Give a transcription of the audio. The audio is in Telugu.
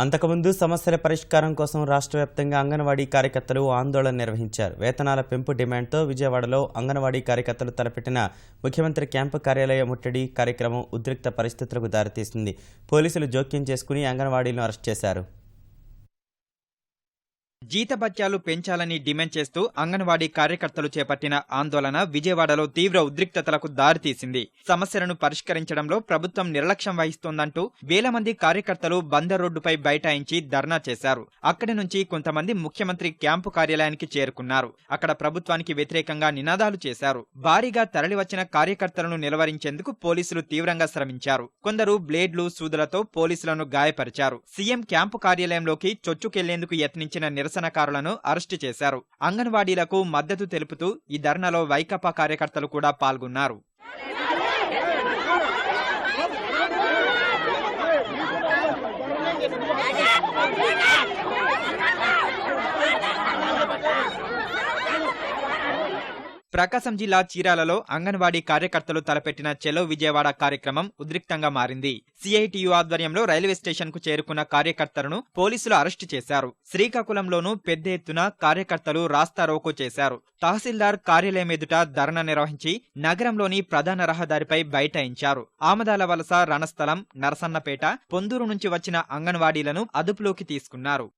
అంతకుముందు సమస్యల పరిష్కారం కోసం రాష్ట్ర వ్యాప్తంగా అంగన్వాడీ కార్యకర్తలు ఆందోళన నిర్వహించారు. వేతనాల పెంపు డిమాండ్తో విజయవాడలో అంగన్వాడీ కార్యకర్తలు తలపెట్టిన ముఖ్యమంత్రి క్యాంపు కార్యాలయ ముట్టడి కార్యక్రమం ఉద్రిక్త పరిస్థితులకు దారితీసింది. పోలీసులు జోక్యం చేసుకుని అంగన్వాడీలను అరెస్ట్ చేశారు. జీతభత్యాలు పెంచాలని డిమాండ్ చేస్తూ అంగన్వాడీ కార్యకర్తలు చేపట్టిన ఆందోళన విజయవాడలో తీవ్ర ఉద్రిక్తతలకు దారితీసింది. సమస్యలను పరిష్కరించడంలో ప్రభుత్వం నిర్లక్ష్యం వహిస్తోందంటూ వేల మంది కార్యకర్తలు బందర్ రోడ్డుపై బైఠాయించి ధర్నా చేశారు. అక్కడి నుంచి కొంతమంది ముఖ్యమంత్రి క్యాంపు కార్యాలయానికి చేరుకున్నారు. అక్కడ ప్రభుత్వానికి వ్యతిరేకంగా నినాదాలు చేశారు. భారీగా తరలివచ్చిన కార్యకర్తలను నిలవరించేందుకు పోలీసులు తీవ్రంగా శ్రమించారు. కొందరు బ్లేడ్లు సూదులతో పోలీసులను గాయపరిచారు. సీఎం క్యాంపు కార్యాలయంలోకి చొచ్చుకెళ్ళేందుకు యత్నించిన నిరసనకారులను అరెస్టు చేశారు అంగన్వాడీలకు మద్దతు తెలుపుతూ ఈ ధర్నాలో వైకాపా కార్యకర్తలు కూడా పాల్గొన్నారు ప్రకాశం జిల్లా చీరాలలో అంగన్వాడీ కార్యకర్తలు తలపెట్టిన చెలో విజయవాడ కార్యక్రమం ఉద్రిక్తంగా మారింది. సిఐటియు ఆధ్వర్యంలో రైల్వే స్టేషన్కు చేరుకున్న కార్యకర్తలను పోలీసులు అరెస్టు చేశారు. శ్రీకాకుళంలోనూ పెద్ద ఎత్తున కార్యకర్తలు రాస్తారోకో చేశారు. తహసీల్దార్ కార్యాలయం ఎదుట ధర్నా నిర్వహించి నగరంలోని ప్రధాన రహదారిపై బైఠాయించారు. ఆమదాల వలస రణస్థలం నరసన్నపేట పొందూరు నుంచి వచ్చిన అంగన్వాడీలను అదుపులోకి తీసుకున్నారు.